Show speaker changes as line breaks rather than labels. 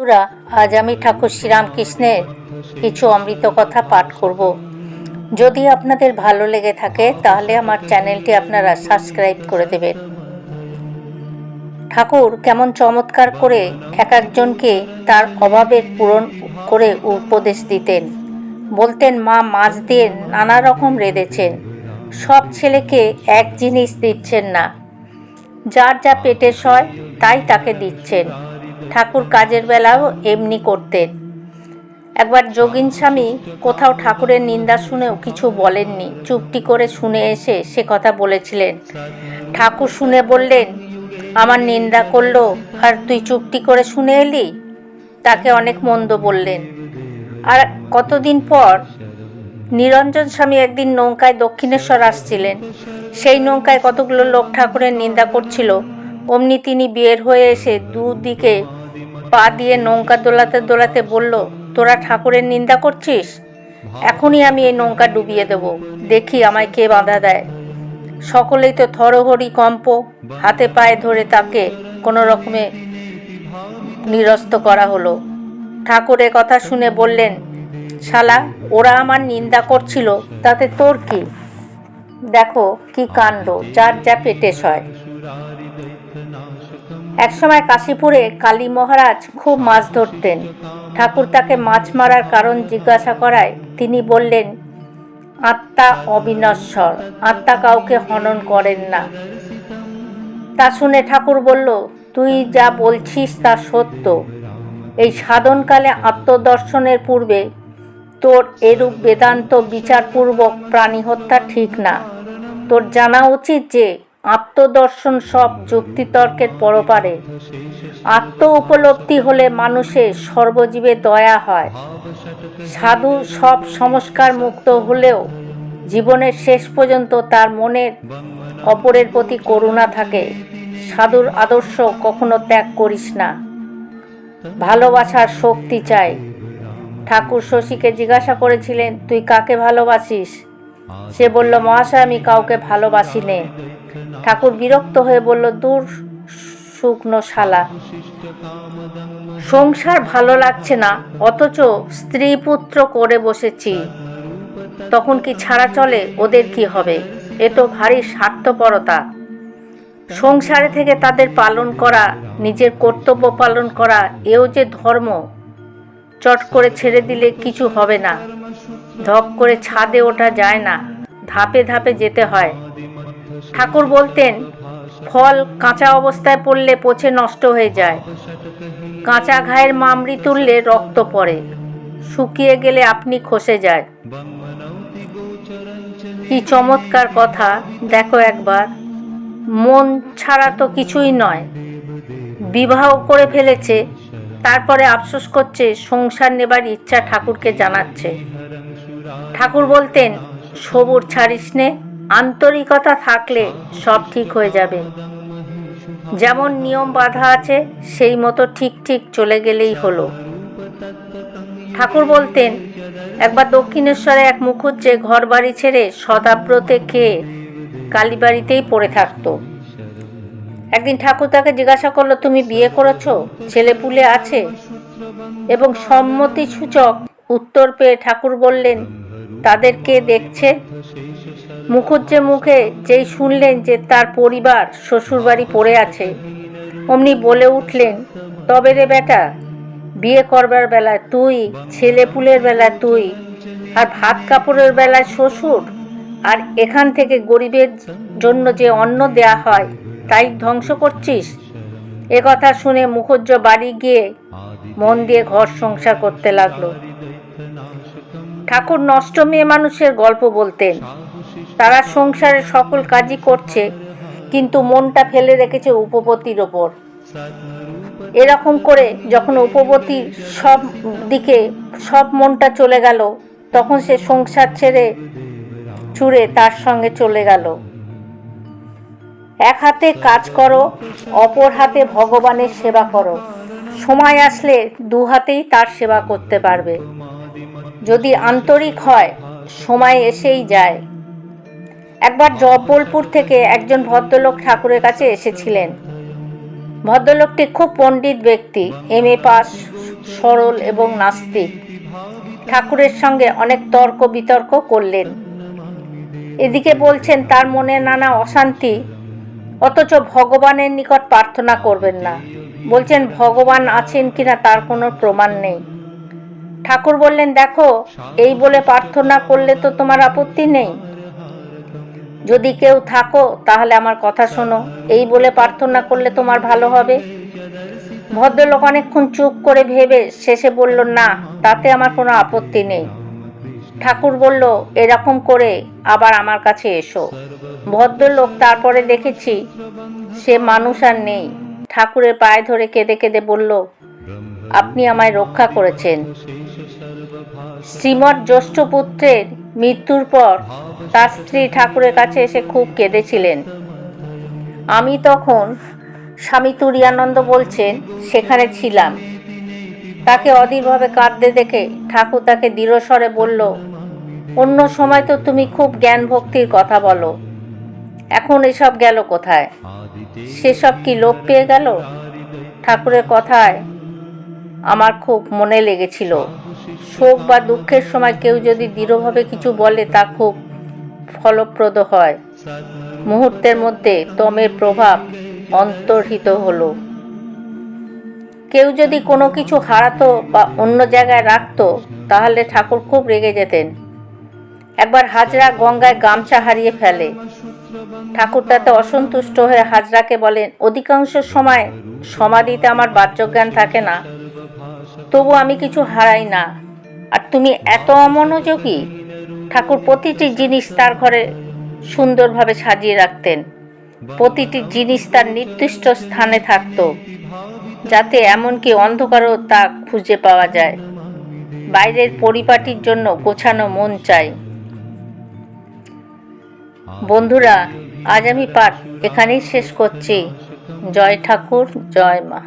বন্ধুরা, আজ আমি ঠাকুর শ্রীরামকৃষ্ণের কিছু অমৃত কথা পাঠ করব। যদি আপনাদের ভালো লেগে থাকে, তাহলে আমার চ্যানেলটি আপনারা সাবস্ক্রাইব করে দেবেন। ঠাকুর কেমন চমৎকার করে এক একজনকে তার অভাবের পূরণ করে উপদেশ দিতেন। বলতেন, মা, মাছ দিয়ে নানা রকম রেঁধেছেন। সব ছেলেকে এক জিনিস দিচ্ছেন না। যার যা পেটে সয়, তাই তাকে দিচ্ছেন। ঠাকুর কাজের বেলাও এমনি করতেন। একবার যোগিন স্বামী কোথাও ঠাকুরের নিন্দা শুনেও কিছু বলেননি। চুপটি করে শুনে এসে সে কথা বলেছিলেন। ঠাকুর শুনে বললেন, আমার নিন্দা করল, আর তুই চুপটি করে শুনে এলি? তাকে অনেক মন্দ বললেন। আর কতদিন পর নিরঞ্জন স্বামী একদিন নৌকায় দক্ষিণেশ্বর আসছিলেন। সেই নৌকায় কতগুলো লোক ঠাকুরের নিন্দা করছিল। অমনি তিনি বের হয়ে এসে দুদিকে পা দিয়ে নৌকা দোলাতে দোলাতে বলল, তোরা ঠাকুরের নিন্দা করছিস? এখনই আমি এই নৌকা ডুবিয়ে দেব। দেখি আমায় কে বাধা দেয়। সকলেই তো থরহরি কম্প, হাতে পায়ে ধরে তাকে কোনো রকমে নিরস্ত করা হলো। ঠাকুর কথা শুনে বললেন, শালা, ওরা আমার নিন্দা করছিল, তাতে তোর কি? দেখো কি কাণ্ড, যার যা পেটে সয়। একসময় কাশীপুরে কালী মহারাজ খুব মাছ ধরতেন। ঠাকুর তাকে মাছ মারার কারণ জিজ্ঞাসা করায় তিনি বললেন, আত্মা অবিনশ্বর, আত্মা কাউকে হনন করেন না। তা শুনে ঠাকুর বলল, তুই যা বলছিস তা সত্য। এই সাধনকালে আত্মদর্শনের পূর্বে তোর এরূপ বেদান্ত বিচারপূর্বক প্রাণী হত্যা ঠিক না। তোর জানা উচিত যে আত্মদর্শন সব যুক্তিতর্কের পরপারে। আত্ম উপলব্ধি হলে মানুষের সর্বজীবে দয়া হয়। সাধু সব সংস্কার মুক্ত হলেও জীবনের শেষ পর্যন্ত তার মনের অপরের প্রতি করুণা থাকে। সাধুর আদর্শ কখনো ত্যাগ করিস না। ভালোবাসার শক্তি চাই। ঠাকুর শশীকে জিজ্ঞাসা করেছিলেন, তুই কাকে ভালোবাসিস? সে বলল, মহাশয়, আমি কাউকে ভালোবাসি নে। ঠাকুর বিরক্ত হয়ে বলল, দূর শুকনো শালা। সংসার ভালো লাগছে না, অথচ স্ত্রী পুত্র করে বসেছি। তখন কি ছাড়া চলে? ওদের কি হবে? এ তো ভারী স্বার্থপরতা। সংসারে থেকে তাদের পালন করা, নিজের কর্তব্য পালন করা, এও যে ধর্ম। চট করে ছেড়ে দিলে কিছু হবে না। ধপ করে ছাদে ওঠা যায় না। ধাপে ধাপে যেতে হয়। ঠাকুর বলতেন, ফল কাঁচা অবস্থায় পড়লে পচে নষ্ট হয়ে যায়। কাঁচা ঘায়ের মামড়ি তুললে রক্ত পড়ে। শুকিয়ে গেলে আপনি খসে যায়। কি চমৎকার কথা। দেখো একবার। মন ছাড়া তো কিছুই নয়। বিবাহ করে ফেলেছে, তারপরে আফসোস করছে, সংসার নেবার ইচ্ছা ঠাকুরকে জানাচ্ছে। ঠাকুর বলতেন, সবুর ছাড়িস নে। আন্তরিকতা থাকলে সব ঠিক হয়ে যাবে। যেমন নিয়ম বাধা আছে, সেই মতো ঠিক ঠিক চলে গেলেই হলো। ঠাকুর বলতেন, একবার দক্ষিণেশ্বরে এক মুখুজ্জে ঘর বাড়ি ছেড়ে সদাব্রতে খেয়ে কালীবাড়িতেই পড়ে থাকতো। একদিন ঠাকুর তাকে জিজ্ঞাসা করল, তুমি বিয়ে করেছ? ছেলে পুলে আছে? এবং সম্মতি সূচক উত্তর পেয়ে ঠাকুর বললেন, তাদের কে দেখছে? মুখুজ্জে মুখে যেই শুনলেন যে তার পরিবার শ্বশুরবাড়ি পড়ে আছে, অমনি বলে উঠলেন, তবে রে বেটা, বিয়ে করবার বেলায় তুই ছেলে পুলের বেলায় তুই, আর ভাত কাপড়ের বেলায় শ্বশুর, আর এখান থেকে গরিবের জন্য যে অন্ন দেয়া হয়, তাই ধ্বংস করছিস? এ কথা শুনে মুখুজ্জ বাড়ি গিয়ে মন দিয়ে ঘর সংসার করতে লাগল। ঠাকুর নষ্ট মেয়ে মানুষের গল্প বলতেন তারা সংসারের সকল কাজই করছে, কিন্তু মনটা ফেলে রেখেছে উপপতির ওপর। এরকম করে যখন উপপতির সব দিকে, সব মনটা চলে গেল, তখন সে সংসার ছেড়ে চুড়ে তার সঙ্গে চলে গেল। এক হাতে কাজ করো, অপর হাতে ভগবানের সেবা করো। সময় আসলে দু হাতেই তার সেবা করতে পারবে। যদি আন্তরিক হয়, সময় এসেই যায়। একবার জব্বলপুর থেকে একজন ভদ্রলোক ঠাকুরের কাছে এসেছিলেন। ভদ্রলোকটি খুব পণ্ডিত ব্যক্তি, এম এ পাস, সরল এবং নাস্তিক। ঠাকুরের সঙ্গে অনেক তর্ক বিতর্ক করলেন। এদিকে বলছেন, তার মনে নানা অশান্তি, অথচ ভগবানের নিকট প্রার্থনা করবেন না। বলছেন, ভগবান আছেন কিনা তার কোনো প্রমাণ নেই। ঠাকুর বললেন, দেখো, এই বলে প্রার্থনা করলে তো তোমার আপত্তি নেই। যদি কেউ থাকো, তাহলে আমার কথা শোনো। এই বলে প্রার্থনা করলে তোমার ভালো হবে। ভদ্রলোক অনেকক্ষণ চুপ করে ভেবে শেষে বলল, না, তাতে আমার কোনো আপত্তি নেই। ঠাকুর বলল, এরকম করে আবার আমার কাছে এসো। ভদ্রলোক তারপরে দেখেছি সে মানুষ আর নেই। ঠাকুরের পায়ে ধরে কেঁদে কেঁদে বলল, আপনি আমায় রক্ষা করেছেন। শ্রীমৎ জ্যৈষ্ঠ পুত্রের মৃত্যুর পর তার স্ত্রী ঠাকুরের কাছে এসে খুব কেঁদেছিলেন। আমি তখন স্বামী তুরিয়ানন্দ বলছেন, সেখানে ছিলাম। তাকে অধীরভাবে কাঁদতে দেখে ঠাকুর তাকে দৃঢ়স্বরে বলল, অন্য সময় তো তুমি খুব জ্ঞান ভক্তির কথা বলো। এখন এসব গেল কোথায়? সেসব কি লোপ পেয়ে গেল? ঠাকুরের কথায় আমার খুব মনে লেগেছিল। শোক বা দুঃখের সময় কেউ যদি দৃঢ়ভাবে কিছু বলে, তা খুব ফলপ্রদ হয়। মুহূর্তের মধ্যে তমের প্রভাব অন্তর্হিত হলো। কেউ যদি কোনো কিছু হারাতো বা অন্য জায়গায় রাখতো, তাহলে ঠাকুর খুব রেগে যেতেন। একবার হাজরা গঙ্গায় গামছা হারিয়ে ফেলে। ঠাকুর তাতে অসন্তুষ্ট হয়ে হাজরাকে বলেন, অধিকাংশ সময় সমাধিতে আমার বাহ্যজ্ঞান থাকে না। তবু আমি কিছু হারাই না। আর তুমি এত অমনোযোগী ঠাকুর প্রতিটি জিনিস তার ঘরে সুন্দরভাবে সাজিয়ে রাখতেন। প্রতিটি জিনিস তার নির্দিষ্ট স্থানে থাকতো, যাতে এমনকি অন্ধকারও তা খুঁজে পাওয়া যায়। বাইরের পরিপাটির জন্য গোছানো মন চাই। বন্ধুরা, আজ আমি পাঠ এখানেই শেষ করছি। জয় ঠাকুর, জয় মা।